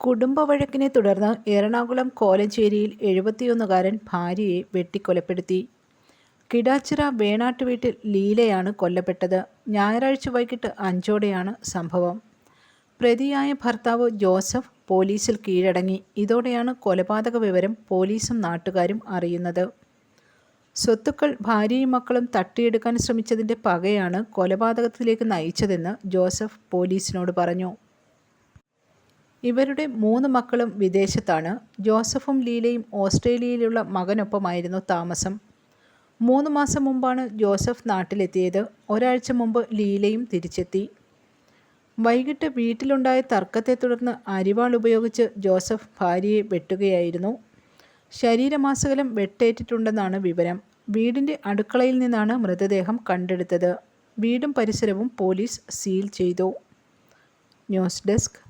കുടുംബവഴക്കിനെ തുടർന്ന് എറണാകുളം കോലഞ്ചേരിയിൽ എഴുപത്തിയൊന്നുകാരൻ ഭാര്യയെ വെട്ടിക്കൊലപ്പെടുത്തി. കിടാച്ചിറ വേണാട്ട് വീട്ടിൽ ലീലയാണ് കൊല്ലപ്പെട്ടത്. ഞായറാഴ്ച വൈകിട്ട് അഞ്ചോടെയാണ് സംഭവം. പ്രതിയായ ഭർത്താവ് ജോസഫ് പോലീസിൽ കീഴടങ്ങി. ഇതോടെയാണ് കൊലപാതക വിവരം പോലീസും നാട്ടുകാരും അറിയുന്നത്. സ്വത്തുക്കൾ ഭാര്യയും മക്കളും തട്ടിയെടുക്കാൻ ശ്രമിച്ചതിന്റെ പകയാണ് കൊലപാതകത്തിലേക്ക് നയിച്ചതെന്ന് ജോസഫ് പോലീസിനോട് പറഞ്ഞു. ഇവരുടെ മൂന്ന് മക്കളും വിദേശത്താണ്. ജോസഫും ലീലയും ഓസ്ട്രേലിയയിലുള്ള മകനൊപ്പമായിരുന്നു താമസം. മൂന്ന് മാസം മുമ്പാണ് ജോസഫ് നാട്ടിലെത്തിയത്. ഒരാഴ്ച മുമ്പ് ലീലയും തിരിച്ചെത്തി. വൈകിട്ട് വീട്ടിലുണ്ടായ തർക്കത്തെ തുടർന്ന് അരിവാൾ ഉപയോഗിച്ച് ജോസഫ് ഭാര്യയെ വെട്ടുകയായിരുന്നു. ശരീരമാസകലം വെട്ടേറ്റിട്ടുണ്ടെന്നാണ് വിവരം. വീടിന്റെ അടുക്കളയിൽ നിന്നാണ് മൃതദേഹം കണ്ടെടുത്തത്. വീടും പരിസരവും പോലീസ് സീൽ ചെയ്തു. News desk